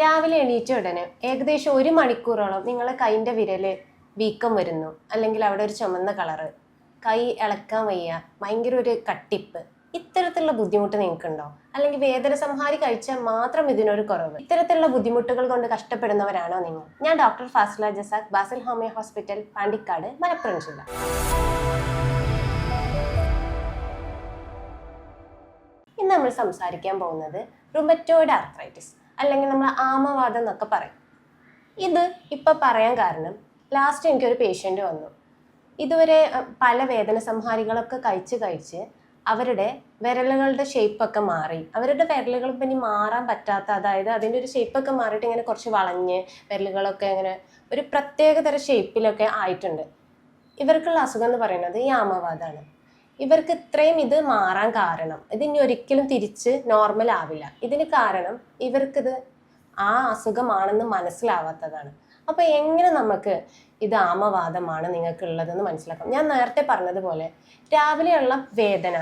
രാവിലെ എണീറ്റ ഉടനെ ഏകദേശം ഒരു മണിക്കൂറോളം നിങ്ങളെ കൈന്റെ വിരൽ വീക്കം വരുന്നു. അല്ലെങ്കിൽ അവിടെ ഒരു ചുമന്ന കളറ് കൈ ഇളക്കാൻ വയ്യ ഭയങ്കര ഒരു കട്ടിപ്പ് ഇത്തരത്തിലുള്ള ബുദ്ധിമുട്ട് നിങ്ങൾക്കുണ്ടോ? അല്ലെങ്കിൽ വേദന സംഹാരി കഴിച്ചാൽ മാത്രം ഇതിനൊരു കുറവ്. ഇത്തരത്തിലുള്ള ബുദ്ധിമുട്ടുകൾ കൊണ്ട് കഷ്ടപ്പെടുന്നവരാണോ നിങ്ങൾ? ഞാൻ doctor Fasila Jasakh Basil homeo hospital Pandikkad Malappuram ജില്ല. ഇന്ന് നമ്മൾ സംസാരിക്കാൻ പോകുന്നത് റുമറ്റോയിഡ് ആർത്രൈറ്റിസ് അല്ലെങ്കിൽ നമ്മൾ ആമവാദം എന്നൊക്കെ പറയും. ഇത് ഇപ്പം പറയാൻ കാരണം ലാസ്റ്റ് എനിക്കൊരു പേഷ്യന്റ് വന്നു. ഇതുവരെ പല വേദന സംഹാരികളൊക്കെ കഴിച്ച് കഴിച്ച് അവരുടെ വിരലുകളുടെ ഷേപ്പൊക്കെ മാറി. അവരുടെ വിരലുകൾ ഇപ്പം ഇനി മാറാൻ പറ്റാത്ത അതായത് അതിന്റെ ഒരു ഷേപ്പൊക്കെ മാറിയിട്ട് ഇങ്ങനെ കുറച്ച് വളഞ്ഞ് വിരലുകളൊക്കെ ഇങ്ങനെ ഒരു പ്രത്യേകതര ഷേപ്പിലൊക്കെ ആയിട്ടുണ്ട്. ഇവർക്കുള്ള അസുഖം എന്ന് പറയുന്നത് ഈ ആമവാദമാണ് ഇവർക്ക് ഇത്രയും ഇത് മാറാൻ കാരണം ഇത് ഇനി ഒരിക്കലും തിരിച്ച് നോർമൽ ആവില്ല. ഇതിന് കാരണം ഇവർക്കിത് ആ അസുഖമാണെന്ന് മനസ്സിലാവാത്തതാണ്. അപ്പൊ എങ്ങനെ നമുക്ക് ഇത് ആമവാദമാണ് നിങ്ങൾക്കുള്ളതെന്ന് മനസ്സിലാക്കാം. ഞാൻ നേരത്തെ പറഞ്ഞതുപോലെ രാവിലെയുള്ള വേദന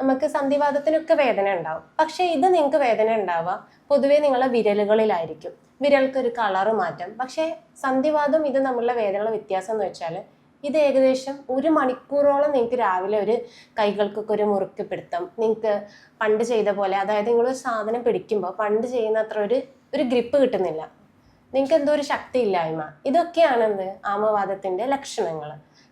നമുക്ക് സന്ധിവാദത്തിനൊക്കെ വേദന ഉണ്ടാവും. പക്ഷേ ഇത് നിങ്ങൾക്ക് വേദന ഉണ്ടാവുക പൊതുവെ നിങ്ങളെ വിരലുകളിലായിരിക്കും. വിരൽക്കൊരു കളറ് മാറ്റം. പക്ഷേ സന്ധിവാദം ഇത് നമ്മളുടെ വേദനയുള്ള വ്യത്യാസം എന്ന് വെച്ചാൽ ഇത് ഏകദേശം ഒരു മണിക്കൂറോളം നിങ്ങൾക്ക് രാവിലെ ഒരു കൈകൾക്കൊക്കെ ഒരു മുറുക്കി പിടുത്തം നിങ്ങൾക്ക് പണ്ട് ചെയ്ത പോലെ. അതായത് നിങ്ങൾ ഒരു സാധനം പിടിക്കുമ്പോൾ പണ്ട് ചെയ്യുന്ന അത്ര ഒരു ഒരു ഗ്രിപ്പ് കിട്ടുന്നില്ല. നിങ്ങൾക്ക് എന്തോ ഒരു ശക്തി ഇല്ലായ്മ ഇതൊക്കെയാണ് എന്ത് ആമവാദത്തിന്റെ ലക്ഷണങ്ങൾ.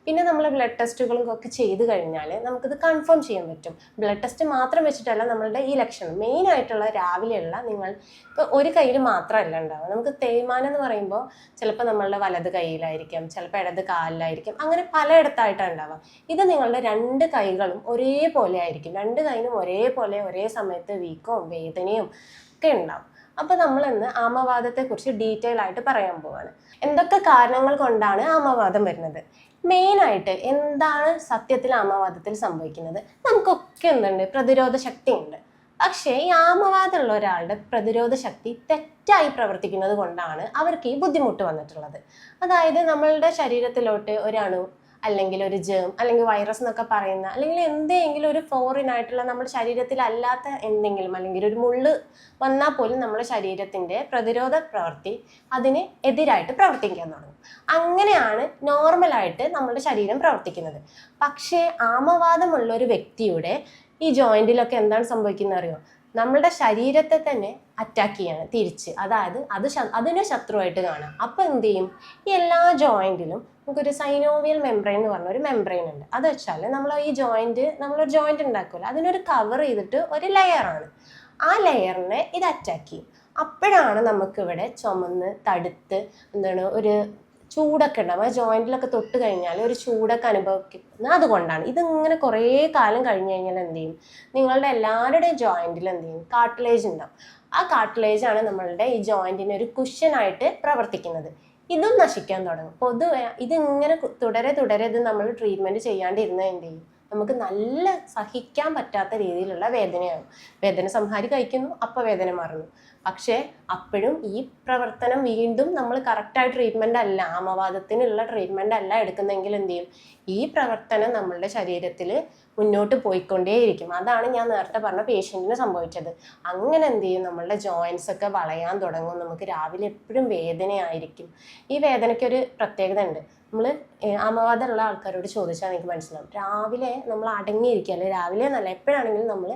പിന്നെ നമ്മൾ ബ്ലഡ് ടെസ്റ്റുകളും ഒക്കെ ചെയ്ത് കഴിഞ്ഞാൽ നമുക്കിത് കൺഫേം ചെയ്യാൻ പറ്റും. ബ്ലഡ് ടെസ്റ്റ് മാത്രം വെച്ചിട്ടല്ല നമ്മളുടെ ഈ ലക്ഷണം. മെയിൻ ആയിട്ടുള്ള രാവിലെയുള്ള നിങ്ങൾ ഇപ്പോൾ ഒരു കയ്യിൽ മാത്രമല്ല ഉണ്ടാവുക. നമുക്ക് തേയ്മാനം എന്ന് പറയുമ്പോൾ ചിലപ്പോൾ നമ്മളുടെ വലത് കൈയിലായിരിക്കും ചിലപ്പോൾ ഇടത് കാലിലായിരിക്കും. അങ്ങനെ പലയിടത്തായിട്ടാണ് ഉണ്ടാവുക. ഇത് നിങ്ങളുടെ രണ്ട് കൈകളും ഒരേപോലെ ആയിരിക്കും. രണ്ട് കൈനും ഒരേപോലെ ഒരേ സമയത്ത് വീക്കവും വേദനയും ഒക്കെ ഉണ്ടാവും. അപ്പൊ നമ്മൾ ഇന്ന് ആമവാദത്തെക്കുറിച്ച് ഡീറ്റെയിൽ ആയിട്ട് പറയാൻ പോവാണ്. എന്തൊക്കെ കാരണങ്ങൾ കൊണ്ടാണ് ആമവാദം വരുന്നത്? മെയിൻ ആയിട്ട് എന്താണ് സത്യത്തിൽ ആമവാദത്തിൽ സംഭവിക്കുന്നത്? നമുക്കൊക്കെ എന്തുണ്ട്? പ്രതിരോധ ശക്തി ഉണ്ട്. പക്ഷേ ഈ ആമവാദമുള്ള ഒരാളുടെ പ്രതിരോധ ശക്തി തെറ്റായി പ്രവർത്തിക്കുന്നത് കൊണ്ടാണ് അവർക്ക് ഈ ബുദ്ധിമുട്ട് വന്നിട്ടുള്ളത്. അതായത് നമ്മളുടെ ശരീരത്തിലോട്ട് ഒരണു അല്ലെങ്കിൽ ഒരു ജേം അല്ലെങ്കിൽ വൈറസ് എന്നൊക്കെ പറയുന്ന അല്ലെങ്കിൽ എന്തെങ്കിലും ഒരു ഫോറിൻ ആയിട്ടുള്ള നമ്മുടെ ശരീരത്തിൽ അല്ലാത്ത എന്തെങ്കിലും അല്ലെങ്കിൽ ഒരു മുള്ള് വന്നാൽ പോലും നമ്മുടെ ശരീരത്തിന്റെ പ്രതിരോധ പ്രവൃത്തി അതിന് എതിരായിട്ട് പ്രവർത്തിക്കാൻ തുടങ്ങും. അങ്ങനെയാണ് നോർമലായിട്ട് നമ്മുടെ ശരീരം പ്രവർത്തിക്കുന്നത്. പക്ഷേ ആമവാദമുള്ള ഒരു വ്യക്തിയുടെ ഈ ജോയിന്റിലൊക്കെ എന്താണ് സംഭവിക്കുന്നത് അറിയോ? നമ്മളുടെ ശരീരത്തെ തന്നെ അറ്റാക്ക് ചെയ്യാണ് തിരിച്ച്. അതായത് അത് അതിനെ ശത്രുവായിട്ട് കാണാം. അപ്പോൾ എന്ത് ചെയ്യും? ഈ എല്ലാ ജോയിന്റിലും നമുക്കൊരു സൈനോവിയൽ മെംബ്രെയിൻ എന്ന് പറഞ്ഞ ഒരു മെംബ്രെയിൻ ഉണ്ട്. അത് വെച്ചാൽ നമ്മൾ ഈ ജോയിന്റ് നമ്മളൊരു ജോയിന്റ് ഉണ്ടാക്കുമല്ലോ അതിനൊരു കവർ ചെയ്തിട്ട് ഒരു ലെയറാണ് ആ ലെയറിനെ ഇത് അറ്റാക്ക് ചെയ്യും. അപ്പോഴാണ് നമുക്കിവിടെ ചുമന്ന് തടുത്ത് എന്താണ് ഒരു ചൂടൊക്കെ ഉണ്ടാവും ആ ജോയിന്റിലൊക്കെ തൊട്ട് കഴിഞ്ഞാൽ ഒരു ചൂടൊക്കെ അനുഭവിക്കുന്നത് അതുകൊണ്ടാണ്. ഇതിങ്ങനെ കുറേ കാലം കഴിഞ്ഞ് കഴിഞ്ഞാൽ എന്ത് ചെയ്യും? നിങ്ങളുടെ എല്ലാവരുടെയും ജോയിന്റിൽ എന്ത് ചെയ്യും? കാർട്ടിലേജ് ഉണ്ടാവും ആ കാർട്ടിലേജ് ആണ് നമ്മളുടെ ഈ ജോയിന്റിന് ഒരു കുഷ്യനായിട്ട് പ്രവർത്തിക്കുന്നത്. ഇതും നശിക്കാൻ തുടങ്ങും. പൊതുവെ ഇതിങ്ങനെ തുടരെ തുടരെ ഇത് നമ്മൾ ട്രീറ്റ്മെന്റ് ചെയ്യാണ്ടിരുന്ന എന്ത് ചെയ്യും? നമുക്ക് നല്ല സഹിക്കാൻ പറ്റാത്ത രീതിയിലുള്ള വേദനയാകും. വേദന സംഹാരി കഴിക്കുന്നു അപ്പോൾ വേദന മാറുന്നു. പക്ഷേ അപ്പോഴും ഈ പ്രവർത്തനം വീണ്ടും നമ്മൾ കറക്റ്റായ ട്രീറ്റ്മെന്റ് അല്ല ആമവാദത്തിനുള്ള ട്രീറ്റ്മെന്റ് അല്ല എടുക്കുന്നെങ്കിൽ എന്ത് ചെയ്യും? ഈ പ്രവർത്തനം നമ്മളുടെ ശരീരത്തിൽ മുന്നോട്ട് പോയിക്കൊണ്ടേയിരിക്കും. അതാണ് ഞാൻ നേരത്തെ പറഞ്ഞ പേഷ്യന്റിന് സംഭവിച്ചത്. അങ്ങനെ എന്ത് ചെയ്യും? നമ്മളുടെ ജോയിൻസ് ഒക്കെ വളയാൻ തുടങ്ങും. നമുക്ക് രാവിലെ എപ്പോഴും വേദനയായിരിക്കും. ഈ വേദനയ്ക്കൊരു പ്രത്യേകത ഉണ്ട്. നമ്മൾ ആമവാദമുള്ള ആൾക്കാരോട് ചോദിച്ചാൽ എനിക്ക് മനസ്സിലാവും. രാവിലെ നമ്മൾ അടങ്ങിയിരിക്കുക അല്ലെങ്കിൽ രാവിലെ എന്നല്ല എപ്പോഴാണെങ്കിലും നമ്മൾ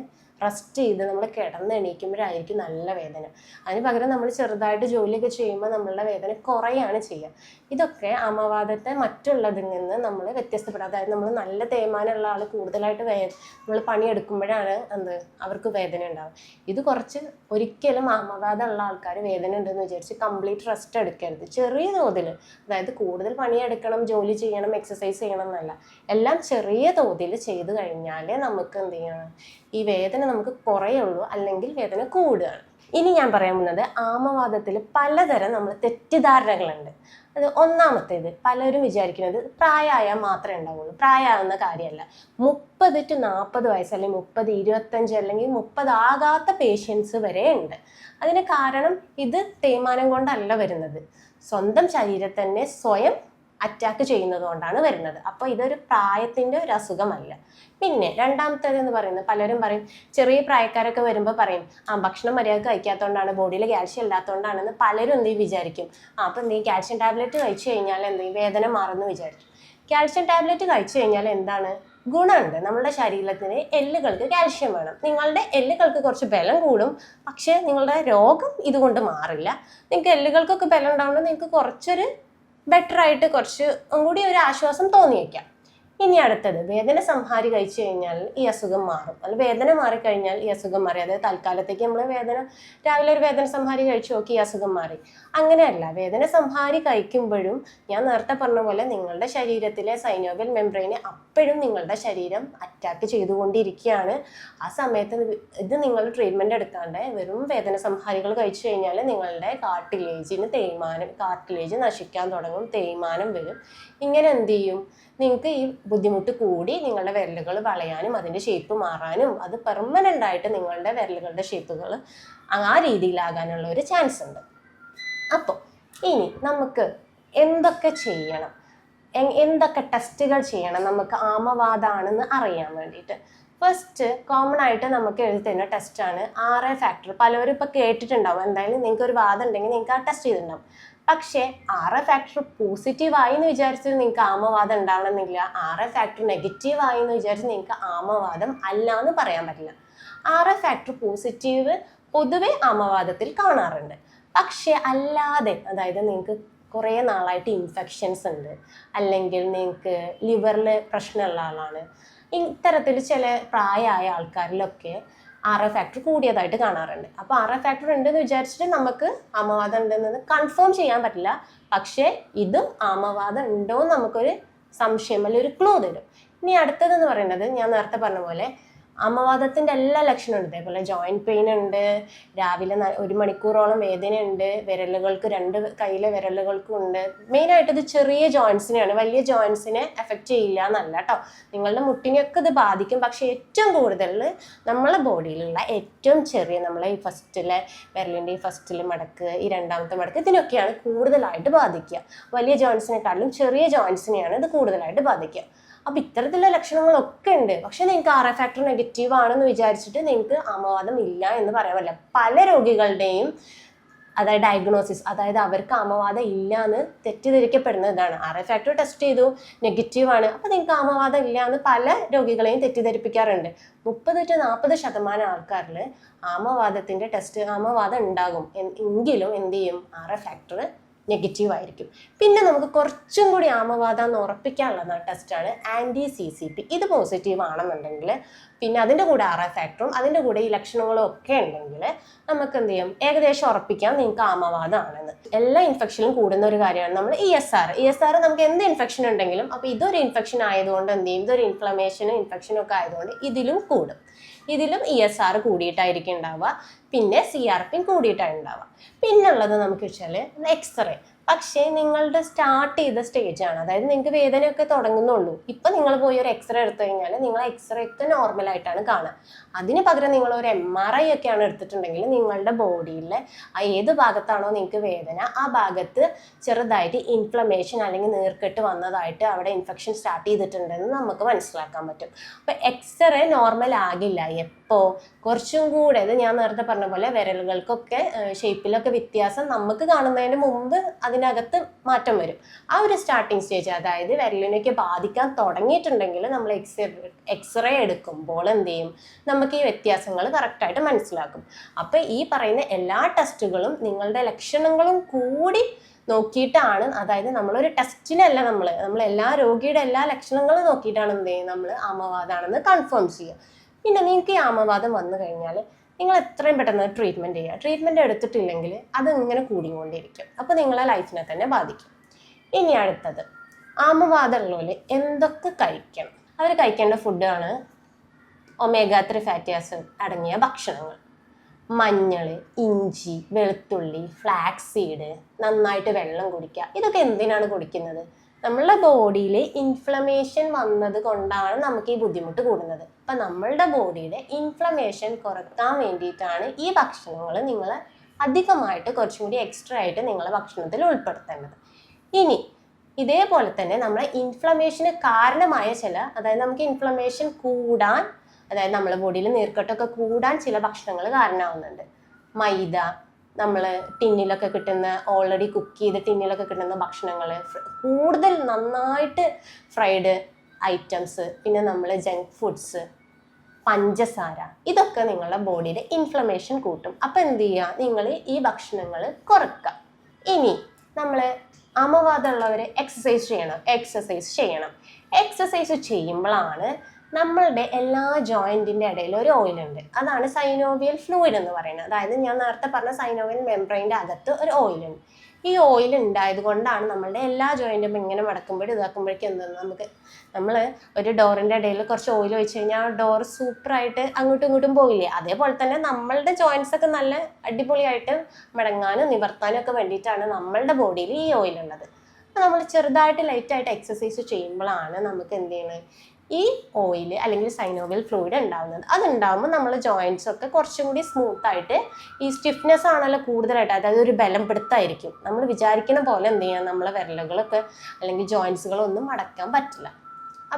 റെസ്റ്റ് ചെയ്ത് നമ്മൾ കിടന്ന് എണീക്കുമ്പോഴായിരിക്കും നല്ല വേദന. അതിന് പകരം നമ്മൾ ചെറുതായിട്ട് ജോലിയൊക്കെ ചെയ്യുമ്പോൾ നമ്മളുടെ വേദന കുറയാണ് ചെയ്യുക. ഇതൊക്കെ അമവാദത്തെ മറ്റുള്ളതിൽ നിന്ന് നമ്മൾ വ്യത്യസ്തപ്പെടുക. അതായത് നമ്മൾ നല്ല തേയ്മാനമുള്ള ആൾ കൂടുതലായിട്ട് വേ നമ്മൾ പണിയെടുക്കുമ്പോഴാണ് എന്ത്? അവർക്ക് വേദന ഉണ്ടാവുക. ഇത് കുറച്ച് ഒരിക്കലും അമവാദമുള്ള ആൾക്കാർ വേദന ഉണ്ടെന്ന് വിചാരിച്ച് കംപ്ലീറ്റ് റെസ്റ്റ് എടുക്കരുത്. ചെറിയ തോതിൽ അതായത് കൂടുതൽ പണിയെടുക്കണം ജോലി ചെയ്യണം എക്സസൈസ് ചെയ്യണം എന്നല്ല. എല്ലാം ചെറിയ തോതിൽ ചെയ്ത് കഴിഞ്ഞാൽ നമുക്ക് എന്ത് ചെയ്യണം? ഈ വേദന നമുക്ക് കുറയുള്ളൂ അല്ലെങ്കിൽ വേദന കൂടുകയാണ്. ഇനി ഞാൻ പറയാൻ പോകുന്നത് ആമവാദത്തിൽ പലതരം നമ്മൾ തെറ്റിദ്ധാരണകളുണ്ട്. അത് ഒന്നാമത്തേത് പലരും വിചാരിക്കുന്നത് പ്രായമായാൽ മാത്രമേ ഉണ്ടാവുള്ളൂ പ്രായമാകുന്ന കാര്യമല്ല. മുപ്പത് ടു നാൽപ്പത് വയസ്സ് അല്ലെങ്കിൽ മുപ്പത് ഇരുപത്തഞ്ച് അല്ലെങ്കിൽ മുപ്പത് ആകാത്ത പേഷ്യൻസ് വരെ ഉണ്ട്. അതിന് കാരണം ഇത് തേയ്മാനം കൊണ്ടല്ല വരുന്നത്. സ്വന്തം ശരീരത്തന്നെ സ്വയം അറ്റാക്ക് ചെയ്യുന്നത് കൊണ്ടാണ് വരുന്നത്. അപ്പോൾ ഇതൊരു പ്രായത്തിന്റെ ഒരു അസുഖമല്ല. പിന്നെ രണ്ടാമത്തേത് എന്ന് പറയുന്നത് പലരും പറയും ചെറിയ പ്രായക്കാരൊക്കെ വരുമ്പോൾ പറയും ആ ഭക്ഷണം മര്യാദ കഴിക്കാത്തതുകൊണ്ടാണ് ബോഡിയിൽ കാൽഷ്യം ഇല്ലാത്തതുകൊണ്ടാണെന്ന് പലരും എന്തെങ്കിലും വിചാരിക്കും. ആ അപ്പോൾ എന്തെങ്കിലും കാൽഷ്യം ടാബ്ലറ്റ് കഴിച്ചു കഴിഞ്ഞാൽ എന്തെങ്കിലും വേദന മാറുമെന്ന് വിചാരിക്കും. കാൽഷ്യം ടാബ്ലറ്റ് കഴിച്ചു കഴിഞ്ഞാൽ എന്താണ്? ഗുണമുണ്ട്. നമ്മുടെ ശരീരത്തിന് എല്ലുകൾക്ക് കാൽഷ്യം വേണം. നിങ്ങളുടെ എല്ലുകൾക്ക് കുറച്ച് ബലം കൂടും. പക്ഷേ നിങ്ങളുടെ രോഗം ഇതുകൊണ്ട് മാറില്ല. നിങ്ങൾക്ക് എല്ലുകൾക്കൊക്കെ ബലം ഉണ്ടാവുമ്പോൾ നിങ്ങൾക്ക് കുറച്ചൊരു ബെറ്റർ ആയിട്ട് കുറച്ച് കൂടി ഒരു ആശ്വാസം തോന്നിയേക്കാം. ഇനി അടുത്തത് വേദന സംഹാരി കഴിച്ചു കഴിഞ്ഞാൽ ഈ അസുഖം മാറും. അല്ല വേദന മാറിക്കഴിഞ്ഞാൽ ഈ അസുഖം മാറി. അതായത് തൽക്കാലത്തേക്ക് നമ്മൾ വേദന രാവിലെ ഒരു വേദന സംഹാരി കഴിച്ചു നോക്കി ഈ അസുഖം മാറി. അങ്ങനെയല്ല വേദന സംഹാരി കഴിക്കുമ്പോഴും ഞാൻ നേരത്തെ പറഞ്ഞ പോലെ നിങ്ങളുടെ ശരീരത്തിലെ സൈനോവൽ മെംബ്രെയിനെ അപ്പോഴും നിങ്ങളുടെ ശരീരം അറ്റാക്ക് ചെയ്തുകൊണ്ടിരിക്കുകയാണ്. ആ സമയത്ത് ഇത് നിങ്ങൾ ട്രീറ്റ്മെന്റ് എടുക്കാണ്ട് വെറും വേദന സംഹാരികൾ കഴിച്ചു കഴിഞ്ഞാൽ നിങ്ങളുടെ കാർട്ടിലേജിന് തേയ്മാനം കാർട്ടിലേജ് നശിക്കാൻ തുടങ്ങും തേയ്മാനം വരും. ഇങ്ങനെ എന്ത് ചെയ്യും? നിങ്ങൾക്ക് ഈ ബുദ്ധിമുട്ട് കൂടി നിങ്ങളുടെ വിരലുകൾ വളയാനും അതിന്റെ ഷേപ്പ് മാറാനും അത് പെർമനന്റ് ആയിട്ട് നിങ്ങളുടെ വിരലുകളുടെ ഷേപ്പുകൾ ആ രീതിയിലാകാനുള്ള ഒരു ചാൻസ് ഉണ്ട്. അപ്പോൾ ഇനി നമുക്ക് എന്തൊക്കെ ചെയ്യണം? എന്തൊക്കെ ടെസ്റ്റുകൾ ചെയ്യണം? നമുക്ക് ആമവാദമാണെന്ന് അറിയാൻ വേണ്ടിയിട്ട്. ഫസ്റ്റ് കോമൺ ആയിട്ട് നമുക്ക് എഴുതി തരുന്ന ടെസ്റ്റാണ് ആർ എ ഫാക്ടർ പലരും ഇപ്പോൾ കേട്ടിട്ടുണ്ടാവും. എന്തായാലും നിങ്ങൾക്ക് ഒരു വാദം ഉണ്ടെങ്കിൽ നിങ്ങൾക്ക് ആ ടെസ്റ്റ് ചെയ്തിട്ടുണ്ടാവും. പക്ഷേ ആർ എ ഫാക്ടർ പോസിറ്റീവ് ആയി എന്ന് വിചാരിച്ചിട്ട് നിങ്ങൾക്ക് ആമവാദം ഉണ്ടാവണമെന്നില്ല. ആർ എ ഫാക്ടർ നെഗറ്റീവ് ആയി എന്ന് വിചാരിച്ച് നിങ്ങൾക്ക് ആമവാദം അല്ല എന്ന് പറയാൻ പറ്റില്ല. ആർ എ ഫാക്ടർ പോസിറ്റീവ് പൊതുവെ ആമവാദത്തിൽ കാണാറുണ്ട്. പക്ഷേ അല്ലാതെ അതായത് നിങ്ങൾക്ക് കുറേ നാളായിട്ട് ഇൻഫെക്ഷൻസ് ഉണ്ട്. അല്ലെങ്കിൽ നിങ്ങൾക്ക് ലിവറിൽ പ്രശ്നമുള്ള ആളാണ്. ഇത്തരത്തിൽ ചില പ്രായമായ ആൾക്കാരിലൊക്കെ ആർ എ ഫാക്ടർ കൂടിയതായിട്ട് കാണാറുണ്ട്. അപ്പോൾ ആർ എ ഫാക്ടർ ഉണ്ടെന്ന് വിചാരിച്ചിട്ട് നമുക്ക് ആമവാദം ഉണ്ടെന്നത് കൺഫേം ചെയ്യാൻ പറ്റില്ല. പക്ഷേ ഇതും ആമവാദം ഉണ്ടോ എന്ന് നമുക്കൊരു സംശയം അല്ലെങ്കിൽ ഒരു ക്ലൂ തരും. ഇനി അടുത്തതെന്ന് പറയുന്നത് ഞാൻ നേരത്തെ പറഞ്ഞ പോലെ അമവാദത്തിന്റെ എല്ലാ ലക്ഷണവും ഇതേപോലെ ജോയിന്റ് പെയിൻ ഉണ്ട് രാവിലെ ഒരു മണിക്കൂറോളം വേദന ഉണ്ട് വിരലുകൾക്ക് രണ്ട് കയ്യിലെ വിരലുകൾക്കും ഉണ്ട്. മെയിനായിട്ട് ഇത് ചെറിയ ജോയിൻസിനെയാണ് വലിയ ജോയിൻസിനെ എഫക്റ്റ് ചെയ്യില്ല എന്നല്ല കേട്ടോ നിങ്ങളുടെ മുട്ടിനെയൊക്കെ ഇത് ബാധിക്കും. പക്ഷേ ഏറ്റവും കൂടുതൽ നമ്മളെ ബോഡിയിലുള്ള ഏറ്റവും ചെറിയ നമ്മളെ ഈ ഫസ്റ്റിലെ വിരലിന്റെ ഈ ഫസ്റ്റിലെ മടക്ക് ഈ രണ്ടാമത്തെ മടക്ക് ഇതിനൊക്കെയാണ് കൂടുതലായിട്ട് ബാധിക്കുക. വലിയ ജോയിൻസിനെക്കാളും ചെറിയ ജോയിൻസിനെയാണ് ഇത് കൂടുതലായിട്ട് ബാധിക്കുക. അപ്പൊ ഇത്തരത്തിലുള്ള ലക്ഷണങ്ങളൊക്കെ ഉണ്ട്. പക്ഷെ നിങ്ങൾക്ക് ആർ എ ഫാക്ടർ നെഗറ്റീവ് ആണെന്ന് വിചാരിച്ചിട്ട് നിങ്ങൾക്ക് ആമവാദം ഇല്ല എന്ന് പറയാൻ പറ്റില്ല. പല രോഗികളുടെയും അതായത് ഡയഗ്നോസിസ് അതായത് അവർക്ക് ആമവാദം ഇല്ല എന്ന് തെറ്റിദ്ധരിക്കപ്പെടുന്നത് ഇതാണ് ആർ എ ഫാക്ടർ ടെസ്റ്റ് ചെയ്തു നെഗറ്റീവ് ആണ്. അപ്പൊ നിങ്ങൾക്ക് ആമവാദം ഇല്ല എന്ന് പല രോഗികളെയും തെറ്റിദ്ധരിപ്പിക്കാറുണ്ട്. മുപ്പത് ടു നാൽപ്പത് ശതമാനം ആൾക്കാരിൽ ആമവാദത്തിന്റെ ടെസ്റ്റ് ആമവാദം ഉണ്ടാകും. എങ്കിലും എന്ത് ചെയ്യും? ആർ എ ഫാക്ടർ നെഗറ്റീവ് ആയിരിക്കും. പിന്നെ നമുക്ക് കുറച്ചും കൂടി ആമവാദം എന്ന് ഉറപ്പിക്കാനുള്ള ടെസ്റ്റാണ് ആന്റി സി സി പി ഇത് പോസിറ്റീവ് ആണെന്നുണ്ടെങ്കിൽ പിന്നെ അതിന്റെ കൂടെ ആർ എഫ് ഫാക്ടറും അതിന്റെ കൂടെ ഈ ലക്ഷണങ്ങളും ഒക്കെ ഉണ്ടെങ്കിൽ നമുക്ക് എന്ത് ചെയ്യും? ഏകദേശം ഉറപ്പിക്കാം നിങ്ങൾക്ക് ആമവാദമാണെന്ന് എല്ലാ ഇൻഫെക്ഷനും കൂടുന്ന ഒരു കാര്യമാണ് നമ്മൾ E S R E S R നമുക്ക് എന്ത് ഇൻഫെക്ഷൻ ഉണ്ടെങ്കിലും അപ്പോൾ ഇതൊരു ഇൻഫെക്ഷൻ ആയതുകൊണ്ട് എന്ത് ചെയ്യും? ഇതൊരു ഇൻഫ്ലമേഷനും ഇൻഫെക്ഷനും ഒക്കെ ആയതുകൊണ്ട് ഇതിലും കൂടും. ഇതിലും ഇ എസ് ആർ കൂടിയിട്ടായിരിക്കും ഉണ്ടാവുക. പിന്നെ സി ആർ പി കൂടിയിട്ടാണ് ഉണ്ടാവുക. പിന്നുള്ളത് നമുക്ക് വെച്ചാൽ എക്സ്റേ പക്ഷേ നിങ്ങളുടെ സ്റ്റാർട്ട് ചെയ്ത സ്റ്റേജാണ് അതായത് നിങ്ങൾക്ക് വേദനയൊക്കെ തുടങ്ങുന്നുള്ളൂ. ഇപ്പം നിങ്ങൾ പോയി ഒരു എക്സ്റേ എടുത്തു കഴിഞ്ഞാൽ നിങ്ങൾ എക്സ്റേ ഒക്കെ നോർമലായിട്ടാണ് കാണുക. അതിന് പകരം നിങ്ങൾ ഒരു എം ആർ ഐ ഒക്കെയാണ് എടുത്തിട്ടുണ്ടെങ്കിൽ നിങ്ങളുടെ ബോഡിയിലെ ആ ഏത് ഭാഗത്താണോ നിങ്ങൾക്ക് വേദന ആ ഭാഗത്ത് ചെറുതായിട്ട് ഇൻഫ്ലമേഷൻ അല്ലെങ്കിൽ നീർക്കെട്ട് വന്നതായിട്ട് അവിടെ ഇൻഫെക്ഷൻ സ്റ്റാർട്ട് ചെയ്തിട്ടുണ്ടെന്ന് നമുക്ക് മനസ്സിലാക്കാൻ പറ്റും. അപ്പോൾ എക്സ്റേ നോർമൽ ആകില്ല. എപ്പോൾ കുറച്ചും കൂടെ ഇത് ഞാൻ നേരത്തെ പറഞ്ഞ പോലെ വിരലുകൾക്കൊക്കെ ഷേപ്പിലൊക്കെ വ്യത്യാസം നമുക്ക് കാണുന്നതിന് മുമ്പ് അതിനകത്ത് മാറ്റം വരും. ആ ഒരു സ്റ്റാർട്ടിങ് സ്റ്റേജ് അതായത് വിരലിനൊക്കെ ബാധിക്കാൻ തുടങ്ങിയിട്ടുണ്ടെങ്കിൽ നമ്മൾ എക്സ് എക്സ്റേ എടുക്കുമ്പോൾ എന്ത് ചെയ്യും? നമുക്ക് ഈ വ്യത്യാസങ്ങൾ കറക്റ്റായിട്ട് മനസ്സിലാക്കും. അപ്പോൾ ഈ പറയുന്ന എല്ലാ ടെസ്റ്റുകളും നിങ്ങളുടെ ലക്ഷണങ്ങളും കൂടി നോക്കിയിട്ടാണ് അതായത് നമ്മളൊരു ടെസ്റ്റിനല്ല നമ്മൾ നമ്മൾ എല്ലാ രോഗിയുടെ എല്ലാ ലക്ഷണങ്ങളും നോക്കിയിട്ടാണ് എന്ത് ചെയ്യുന്നത് നമ്മൾ ആമവാദാണെന്ന് കൺഫേം ചെയ്യുക. പിന്നെ നിങ്ങൾക്ക് ഈ ആമവാദം വന്നു കഴിഞ്ഞാൽ നിങ്ങൾ എത്രയും പെട്ടെന്ന് ട്രീറ്റ്മെന്റ് ചെയ്യുക. ട്രീറ്റ്മെന്റ് എടുത്തിട്ടില്ലെങ്കിൽ അത് ഇങ്ങനെ കൂടിക്കൊണ്ടിരിക്കും. അപ്പോൾ നിങ്ങളെ ലൈഫിനെ തന്നെ ബാധിക്കും. ഇനി അടുത്തത്. ആമവാദം ആമവാദമുള്ളവർ എന്തൊക്കെ കഴിക്കണം? അവർ കഴിക്കേണ്ട ഫുഡാണ് ഒമേഗ ത്രീ ഫാറ്റി ആസിഡ് അടങ്ങിയ ഭക്ഷണങ്ങൾ. മഞ്ഞൾ ഇഞ്ചി വെളുത്തുള്ളി ഫ്ലാക്സ് സീഡ് നന്നായിട്ട് വെള്ളം കുടിക്കുക. ഇതൊക്കെ എന്തിനാണ് കുടിക്കുന്നത്? നമ്മളുടെ ബോഡിയിൽ ഇൻഫ്ലമേഷൻ വന്നത് കൊണ്ടാണ് നമുക്ക് ഈ ബുദ്ധിമുട്ട് കൂടുന്നത്. അപ്പം നമ്മളുടെ ബോഡിയുടെ ഇൻഫ്ലമേഷൻ കുറയ്ക്കാൻ വേണ്ടിയിട്ടാണ് ഈ ഭക്ഷണങ്ങൾ നിങ്ങൾ അധികമായിട്ട് കുറച്ചും കൂടി എക്സ്ട്രാ ആയിട്ട് നിങ്ങളെ ഭക്ഷണത്തിൽ ഉൾപ്പെടുത്തേണ്ടത്. ഇനി ഇതേപോലെ തന്നെ നമ്മുടെ ഇൻഫ്ലമേഷന് കാരണമായ ചില അതായത് നമുക്ക് ഇൻഫ്ലമേഷൻ കൂടാൻ അതായത് നമ്മുടെ ബോഡിയിൽ നീർക്കെട്ടൊക്കെ കൂടാൻ ചില ഭക്ഷണങ്ങൾ കാരണമാവുന്നുണ്ട്. മൈദ നമ്മൾ ടിന്നിലൊക്കെ കിട്ടുന്ന ഓൾറെഡി കുക്ക് ചെയ്ത് ടിന്നിലൊക്കെ കിട്ടുന്ന ഭക്ഷണങ്ങൾ കൂടുതൽ നന്നായിട്ട് ഫ്രൈഡ് ഐറ്റംസ് പിന്നെ നമ്മൾ ജങ്ക് ഫുഡ്സ് പഞ്ചസാര ഇതൊക്കെ നിങ്ങളുടെ ബോഡിയുടെ ഇൻഫ്ലമേഷൻ കൂട്ടും. അപ്പം എന്ത് ചെയ്യുക നിങ്ങൾ ഈ ഭക്ഷണങ്ങൾ കുറക്കുക ഇനി നമ്മൾ അമവാദമുള്ളവർ എക്സസൈസ് ചെയ്യണം. എക്സസൈസ് ചെയ്യണം. എക്സസൈസ് ചെയ്യുമ്പോഴാണ് നമ്മളുടെ എല്ലാ ജോയിന്റിന്റെ ഇടയിൽ ഒരു ഓയിൽ ഉണ്ട്. അതാണ് സൈനോവിയൽ ഫ്ലൂയിഡ് എന്ന് പറയുന്നത്. അതായത് ഞാൻ നേരത്തെ പറഞ്ഞ സൈനോവിയൽ മെംബ്രെയിന്റെ അകത്ത് ഒരു ഓയിലുണ്ട് ഈ ഓയിൽ ഉണ്ടായത് കൊണ്ടാണ് നമ്മളുടെ എല്ലാ ജോയിന്റും ഇങ്ങനെ മടക്കുമ്പോഴും ഇതാക്കുമ്പോഴേക്കും എന്തെന്ന് നമുക്ക് നമ്മൾ ഒരു ഡോറിന്റെ ഇടയിൽ കുറച്ച് ഓയിൽ ഒഴിച്ച് കഴിഞ്ഞാൽ ആ ഡോർ സൂപ്പറായിട്ട് അങ്ങോട്ടും ഇങ്ങോട്ടും പോയില്ലേ അതേപോലെ തന്നെ നമ്മളുടെ ജോയിൻസ് ഒക്കെ നല്ല അടിപൊളിയായിട്ട് മടങ്ങാനും നിവർത്താനും ഒക്കെ വേണ്ടിയിട്ടാണ് നമ്മളുടെ ബോഡിയിൽ ഈ അപ്പോൾ നമ്മൾ ചെറുതായിട്ട് ലൈറ്റായിട്ട് എക്സസൈസ് ചെയ്യുമ്പോഴാണ് നമുക്ക് എന്ത് ചെയ്യണത്? ഈ ഓയിൽ അല്ലെങ്കിൽ സൈനോവിയൽ ഫ്ലൂയിഡ് ഉണ്ടാവുന്നത്. അതുണ്ടാകുമ്പോൾ നമ്മൾ ജോയിന്റ്സ് ഒക്കെ കുറച്ചും കൂടി സ്മൂത്ത് ആയിട്ട് ഈ സ്റ്റിഫ്നെസ് ആണല്ലോ കൂടുതലായിട്ട് അതായത് ഒരു ബലം പിടുത്തായിരിക്കും. നമ്മൾ വിചാരിക്കുന്ന പോലെ എന്ത് ചെയ്യാം? നമ്മളെ വിരലുകളൊക്കെ അല്ലെങ്കിൽ ജോയിന്റ്സുകളൊന്നും മടക്കാൻ പറ്റില്ല.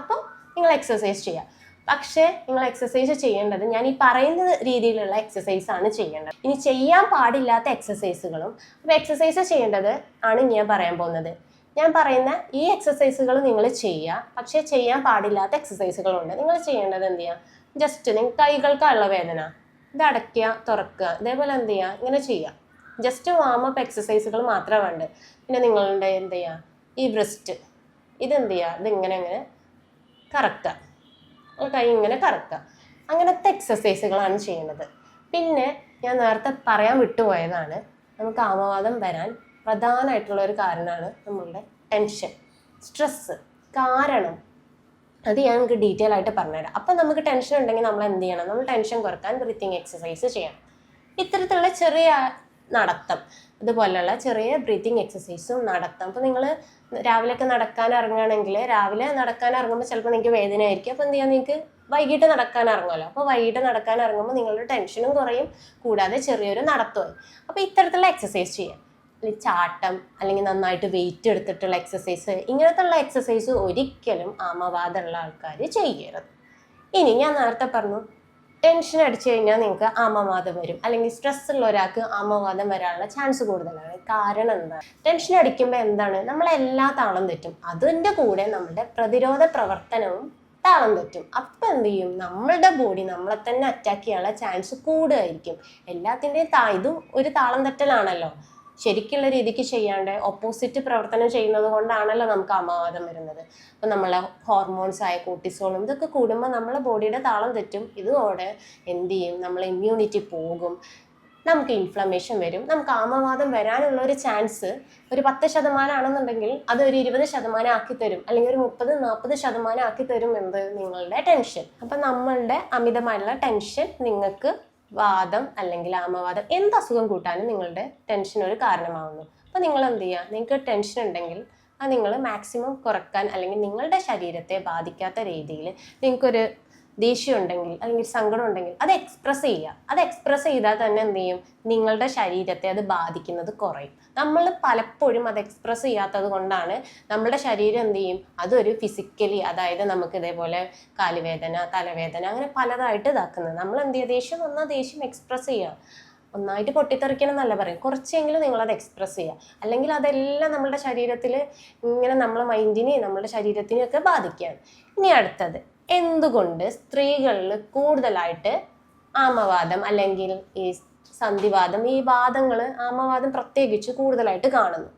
അപ്പോൾ നിങ്ങൾ എക്സസൈസ് ചെയ്യുക പക്ഷേ നിങ്ങൾ എക്സസൈസ് ചെയ്യേണ്ടത് ഞാൻ ഈ പറയുന്ന രീതിയിലുള്ള എക്സസൈസ് ആണ് ചെയ്യേണ്ടത്. ഇനി ചെയ്യാൻ പാടില്ലാത്ത എക്സസൈസുകളും അപ്പോൾ എക്സസൈസ് ചെയ്യേണ്ടത് ആണ് ഞാൻ പറയാൻ പോകുന്നത്. ഞാൻ പറയുന്ന ഈ എക്സസൈസുകൾ നിങ്ങൾ ചെയ്യുക. പക്ഷേ ചെയ്യാൻ പാടില്ലാത്ത എക്സസൈസുകളുണ്ട് നിങ്ങൾ ചെയ്യേണ്ടത് എന്ത് ചെയ്യുക ജസ്റ്റ് നിങ്ങൾ കൈകൾക്കുള്ള വേദന ഇത് അടയ്ക്കുക തുറക്കുക. ഇതേപോലെ എന്ത് ചെയ്യുക ഇങ്ങനെ ചെയ്യുക. ജസ്റ്റ് വാമപ്പ് എക്സസൈസുകൾ മാത്രമേ വേണ്ട പിന്നെ നിങ്ങളുടെ എന്ത് ചെയ്യുക ഈ ബ്രസ്റ്റ് ഇതെന്ത് ചെയ്യുക ഇതിങ്ങനെ ഇങ്ങനെ കറക്കുക. കൈ ഇങ്ങനെ കറക്കുക. അങ്ങനത്തെ എക്സസൈസുകളാണ് ചെയ്യുന്നത്. പിന്നെ ഞാൻ നേരത്തെ പറയാൻ വിട്ടുപോയതാണ്. നമുക്ക് ആമവാദം വരാൻ പ്രധാനമായിട്ടുള്ള ഒരു കാരണമാണ് നമ്മളുടെ ടെൻഷൻ സ്ട്രെസ്സ് കാരണം. അത് ഞാൻ നിങ്ങൾക്ക് ഡീറ്റെയിൽ ആയിട്ട് പറഞ്ഞുതരാം. അപ്പം നമുക്ക് ടെൻഷൻ ഉണ്ടെങ്കിൽ നമ്മൾ എന്ത് ചെയ്യണം? നമ്മൾ ടെൻഷൻ കുറയ്ക്കാൻ ബ്രീത്തിങ് എക്സസൈസ് ചെയ്യണം. ഇത്തരത്തിലുള്ള ചെറിയ നടത്തം ഇതുപോലെയുള്ള ചെറിയ ബ്രീത്തിങ് എക്സസൈസും നടത്തം. അപ്പോൾ നിങ്ങൾ രാവിലെയൊക്കെ നടക്കാൻ ഇറങ്ങുകയാണെങ്കിൽ രാവിലെ നടക്കാൻ ഇറങ്ങുമ്പോൾ ചിലപ്പോൾ നിങ്ങൾക്ക് വേദന ആയിരിക്കും അപ്പോൾ എന്ത് ചെയ്യാം നിങ്ങൾക്ക് വൈകിട്ട് നടക്കാൻ ഇറങ്ങുമല്ലോ. അപ്പോൾ വൈകിട്ട് നടക്കാൻ ഇറങ്ങുമ്പോൾ നിങ്ങളുടെ ടെൻഷനും കുറയും. കൂടാതെ ചെറിയൊരു നടത്തമായി അപ്പോൾ ഇത്തരത്തിലുള്ള എക്സസൈസ് ചെയ്യാം. ചാട്ടം അല്ലെങ്കിൽ നന്നായിട്ട് വെയിറ്റ് എടുത്തിട്ടുള്ള എക്സസൈസ് ഇങ്ങനത്തുള്ള എക്സസൈസ് ഒരിക്കലും ആമവാദമുള്ള ആൾക്കാർ ചെയ്യരുത്. ഇനി ഞാൻ നേരത്തെ പറഞ്ഞു ടെൻഷൻ അടിച്ചു കഴിഞ്ഞാൽ നിങ്ങൾക്ക് ആമവാദം വരും. അല്ലെങ്കിൽ സ്ട്രെസ് ഉള്ള ഒരാൾക്ക് ആമവാദം വരാനുള്ള ചാൻസ് കൂടുതലാണ്. കാരണം എന്താ ടെൻഷൻ അടിക്കുമ്പോൾ എന്താണ്? നമ്മളെല്ലാ താളം തെറ്റും. അതിന്റെ കൂടെ നമ്മുടെ പ്രതിരോധ പ്രവർത്തനവും താളം തെറ്റും. അപ്പം എന്ത് ചെയ്യും? നമ്മളുടെ ബോഡി നമ്മളെ തന്നെ അറ്റാക്ക് ചെയ്യാനുള്ള ചാൻസ് കൂടുതലായിരിക്കും. എല്ലാത്തിന്റെയും താ ഇതും ഒരു താളം തെറ്റലാണല്ലോ. ശരിക്കുള്ള രീതിക്ക് ചെയ്യാണ്ട് ഓപ്പോസിറ്റ് പ്രവർത്തനം ചെയ്യുന്നത് കൊണ്ടാണല്ലോ നമുക്ക് അമാവാദം വരുന്നത്. അപ്പം നമ്മളെ ഹോർമോൺസ് ആയ കോർട്ടിസോളും ഇതൊക്കെ കൂടുമ്പോൾ നമ്മളെ ബോഡിയുടെ താളം തെറ്റും. ഇതോടെ എന്ത് ചെയ്യും? നമ്മളെ ഇമ്മ്യൂണിറ്റി പോകും. നമുക്ക് ഇൻഫ്ലമേഷൻ വരും. നമുക്ക് ആമവാദം വരാനുള്ള ഒരു ചാൻസ് ഒരു പത്ത് ശതമാനമാണെന്നുണ്ടെങ്കിൽ അത് ഒരു ഇരുപത് ശതമാനം ആക്കി തരും. അല്ലെങ്കിൽ ഒരു മുപ്പത് നാൽപ്പത് ശതമാനം ആക്കി തരും എന്നത് നിങ്ങളുടെ ടെൻഷൻ അപ്പം നമ്മളുടെ അമിതമായിട്ടുള്ള ടെൻഷൻ നിങ്ങൾക്ക് വാദം അല്ലെങ്കിൽ ആമവാദം എന്ത് അസുഖം കൂട്ടാനും നിങ്ങളുടെ ടെൻഷൻ ഒരു കാരണമാവുന്നു. അപ്പോൾ നിങ്ങൾ എന്ത് ചെയ്യുക നിങ്ങൾക്ക് ടെൻഷൻ ഉണ്ടെങ്കിൽ അത് നിങ്ങൾ മാക്സിമം കുറയ്ക്കാൻ അല്ലെങ്കിൽ നിങ്ങളുടെ ശരീരത്തെ ബാധിക്കാത്ത രീതിയിൽ നിങ്ങൾക്കൊരു ദേഷ്യം ഉണ്ടെങ്കിൽ അല്ലെങ്കിൽ സങ്കടം ഉണ്ടെങ്കിൽ അത് എക്സ്പ്രസ് ചെയ്യുക. അത് എക്സ്പ്രസ് ചെയ്താൽ തന്നെ എന്ത് ചെയ്യും? നിങ്ങളുടെ ശരീരത്തെ അത് ബാധിക്കുന്നത് കുറയും. നമ്മൾ പലപ്പോഴും അത് എക്സ്പ്രസ് ചെയ്യാത്തത് കൊണ്ടാണ് നമ്മുടെ ശരീരം എന്ത് ചെയ്യും? അതൊരു ഫിസിക്കലി അതായത് നമുക്ക് ഇതേപോലെ കാലുവേദന തലവേദന അങ്ങനെ പലതായിട്ട് ഇതാക്കുന്നത്. നമ്മൾ എന്ത് ചെയ്യുക? ദേഷ്യം വന്നാൽ ദേഷ്യം എക്സ്പ്രസ് ചെയ്യുക. ഒന്നായിട്ട് പൊട്ടിത്തെറിക്കണം എന്നല്ല പറയും കുറച്ചെങ്കിലും നിങ്ങളത് എക്സ്പ്രസ് ചെയ്യുക. അല്ലെങ്കിൽ അതെല്ലാം നമ്മുടെ ശരീരത്തിൽ ഇങ്ങനെ നമ്മളെ മൈൻഡിനെയും നമ്മുടെ ശരീരത്തിനെയും ഒക്കെ ബാധിക്കുകയാണ്. ഇനി അടുത്തത്. എന്തുകൊണ്ട് സ്ത്രീകളിൽ കൂടുതലായിട്ട് ആമവാദം അല്ലെങ്കിൽ ഈ സന്ധിവാദം ഈ വാദങ്ങൾ ആമവാദം പ്രത്യേകിച്ച് കൂടുതലായിട്ട് കാണുന്നു?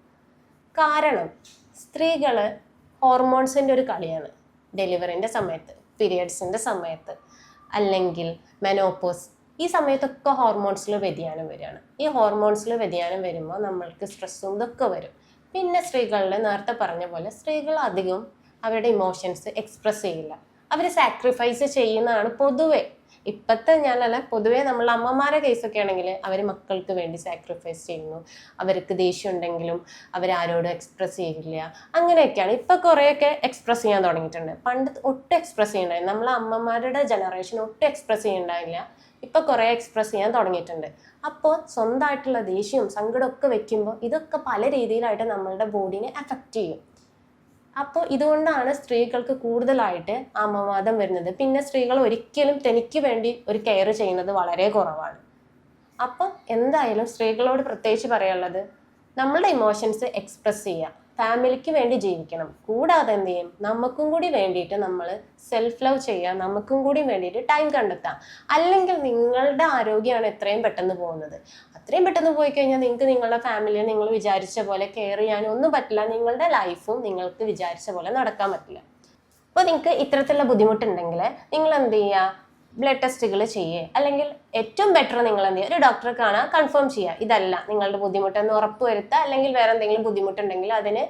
കാരണം സ്ത്രീകൾ ഹോർമോൺസിന്റെ ഒരു കളിയാണ്. ഡെലിവറിന്റെ സമയത്ത് പീരിയഡ്സിന്റെ സമയത്ത് അല്ലെങ്കിൽ മെനോപ്പോസ് ഈ സമയത്തൊക്കെ ഹോർമോൺസിൽ വ്യതിയാനം വരികയാണ്. ഈ ഹോർമോൺസിൽ വ്യതിയാനം വരുമ്പോൾ നമ്മൾക്ക് സ്ട്രെസ്സും ഇതൊക്കെ വരും. പിന്നെ സ്ത്രീകളിൽ നേരത്തെ പറഞ്ഞ പോലെ സ്ത്രീകൾ അധികം അവരുടെ ഇമോഷൻസ് എക്സ്പ്രസ് ചെയ്യില്ല. അവർ സാക്രിഫൈസ് ചെയ്യുന്നതാണ് പൊതുവെ. ഇപ്പോഴത്തെ ഞാനല്ല പൊതുവേ നമ്മൾ അമ്മമാരെ കേസൊക്കെ ആണെങ്കിൽ അവർ മക്കൾക്ക് വേണ്ടി സാക്രിഫൈസ് ചെയ്യുന്നു. അവർക്ക് ദേഷ്യം ഉണ്ടെങ്കിലും അവരാരോടും എക്സ്പ്രസ് ചെയ്യില്ല അങ്ങനെയൊക്കെയാണ്. ഇപ്പം കുറേയൊക്കെ എക്സ്പ്രസ് ചെയ്യാൻ തുടങ്ങിയിട്ടുണ്ട്. പണ്ട് ഒട്ടും എക്സ്പ്രസ് ചെയ്യണ്ടായിരുന്നു. നമ്മൾ അമ്മമാരുടെ ജനറേഷൻ ഒട്ടും എക്സ്പ്രസ് ചെയ്യണ്ടായില്ല. ഇപ്പം കുറേ എക്സ്പ്രസ് ചെയ്യാൻ തുടങ്ങിയിട്ടുണ്ട്. അപ്പോൾ സ്വന്തമായിട്ടുള്ള ദേഷ്യവും സങ്കടമൊക്കെ വെക്കുമ്പോൾ ഇതൊക്കെ പല രീതിയിലായിട്ട് നമ്മളുടെ ബോഡിനെ അഫക്റ്റ് ചെയ്യും. അപ്പോൾ ഇതുകൊണ്ടാണ് സ്ത്രീകൾക്ക് കൂടുതലായിട്ട് അമ്മവാദം വരുന്നത്. പിന്നെ സ്ത്രീകൾ ഒരിക്കലും തനിക്ക് വേണ്ടി ഒരു കെയർ ചെയ്യുന്നത് വളരെ കുറവാണ്. അപ്പം എന്തായാലും സ്ത്രീകളോട് പ്രത്യേകിച്ച് പറയാനുള്ളത് നമ്മളുടെ ഇമോഷൻസ് എക്സ്പ്രസ് ചെയ്യുക. ഫാമിലിക്ക് വേണ്ടി ജീവിക്കണം. കൂടാതെ എന്ത് ചെയ്യും? നമുക്കും കൂടി വേണ്ടിയിട്ട് നമ്മൾ സെൽഫ് ലവ് ചെയ്യുക നമുക്കും കൂടി വേണ്ടിയിട്ട് ടൈം കണ്ടെത്താം. അല്ലെങ്കിൽ നിങ്ങളുടെ ആരോഗ്യമാണ് എത്രയും പെട്ടെന്ന് പോകുന്നത്. അത്രയും പെട്ടെന്ന് പോയി കഴിഞ്ഞാൽ നിങ്ങൾക്ക് നിങ്ങളുടെ ഫാമിലിയെ നിങ്ങൾ വിചാരിച്ച പോലെ കെയർ ചെയ്യാനും ഒന്നും പറ്റില്ല. നിങ്ങളുടെ ലൈഫും നിങ്ങൾക്ക് വിചാരിച്ച പോലെ നടക്കാൻ പറ്റില്ല. അപ്പോൾ നിങ്ങൾക്ക് ഇത്തരത്തിലുള്ള ബുദ്ധിമുട്ടുണ്ടെങ്കിൽ നിങ്ങൾ എന്ത് ചെയ്യുക ബ്ലഡ് ടെസ്റ്റുകൾ ചെയ്യുക അല്ലെങ്കിൽ ഏറ്റവും ബെറ്റർ നിങ്ങൾ എന്ത് ചെയ്യുക? ഒരു ഡോക്ടറെ കാണാൻ കൺഫേം ചെയ്യുക. ഇതല്ല. നിങ്ങളുടെ ബുദ്ധിമുട്ടെന്ന് ഉറപ്പ് വരുത്തുക. അല്ലെങ്കിൽ വേറെ എന്തെങ്കിലും ബുദ്ധിമുട്ടുണ്ടെങ്കിൽ അതിന്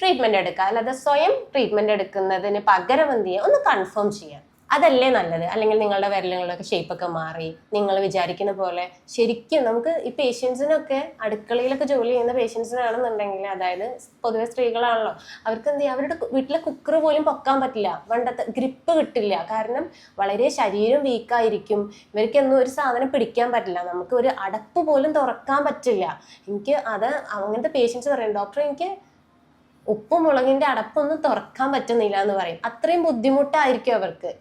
ട്രീറ്റ്മെന്റ് എടുക്കുക. അല്ലാതെ സ്വയം ട്രീറ്റ്മെന്റ് എടുക്കുന്നതിന് പകരം എന്ത് ചെയ്യുക? ഒന്ന് കൺഫേം ചെയ്യുക. അതല്ലേ നല്ലത്? അല്ലെങ്കിൽ നിങ്ങളുടെ വിരലുകളൊക്കെ ഷേപ്പൊക്കെ മാറി നിങ്ങൾ വിചാരിക്കുന്ന പോലെ ശരിക്കും നമുക്ക് ഈ പേഷ്യൻസിനൊക്കെ അടുക്കളയിലൊക്കെ ജോലി ചെയ്യുന്ന പേഷ്യൻസിനാണെന്നുണ്ടെങ്കിൽ അതായത് പൊതുവെ സ്ത്രീകളാണല്ലോ അവർക്ക് എന്ത് ചെയ്യുക അവരുടെ വീട്ടിലെ കുക്കർ പോലും പൊക്കാൻ പറ്റില്ല. വണ്ടത്തെ ഗ്രിപ്പ് കിട്ടില്ല. കാരണം വളരെ ശരീരം വീക്കായിരിക്കും ഇവർക്ക് എന്നും ഒരു സാധനം പിടിക്കാൻ പറ്റില്ല. നമുക്ക് ഒരു അടപ്പ് പോലും തുറക്കാൻ പറ്റില്ല. എനിക്ക് അത് അങ്ങനത്തെ പേഷ്യൻസ് പറയും. ഡോക്ടർ എനിക്ക് ഉപ്പും മുളകിന്റെ അടപ്പൊന്നും തുറക്കാൻ പറ്റുന്നില്ല എന്ന് പറയും. അത്രയും ബുദ്ധിമുട്ടായിരിക്കും അവർക്ക്.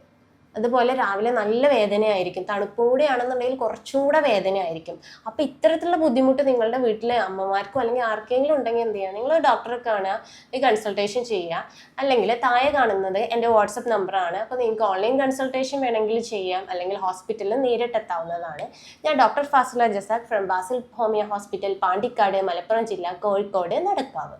അതുപോലെ രാവിലെ നല്ല വേദനയായിരിക്കും. തണുപ്പും കൂടെ ആണെന്നുണ്ടെങ്കിൽ കുറച്ചും കൂടെ വേദനയായിരിക്കും. അപ്പോൾ ഇത്തരത്തിലുള്ള ബുദ്ധിമുട്ട് നിങ്ങളുടെ വീട്ടിലെ അമ്മമാർക്കോ അല്ലെങ്കിൽ ആർക്കെങ്കിലും ഉണ്ടെങ്കിൽ എന്ത് ചെയ്യുക? നിങ്ങൾ ഡോക്ടറെ കാണുക ഈ കൺസൾട്ടേഷൻ ചെയ്യുക. അല്ലെങ്കിൽ താഴെ കാണുന്നത് എന്റെ വാട്സപ്പ് നമ്പറാണ് അപ്പോൾ നിങ്ങൾക്ക് ഓൺലൈൻ കൺസൾട്ടേഷൻ വേണമെങ്കിൽ ചെയ്യാം. അല്ലെങ്കിൽ ഹോസ്പിറ്റലിൽ നേരിട്ടെത്താവുന്നതാണ് ഞാൻ doctor Fasila Jasakh from Basil homeo hospital Pandikkad Malappuram ജില്ല കോഴിക്കോട് നടക്കാവ്.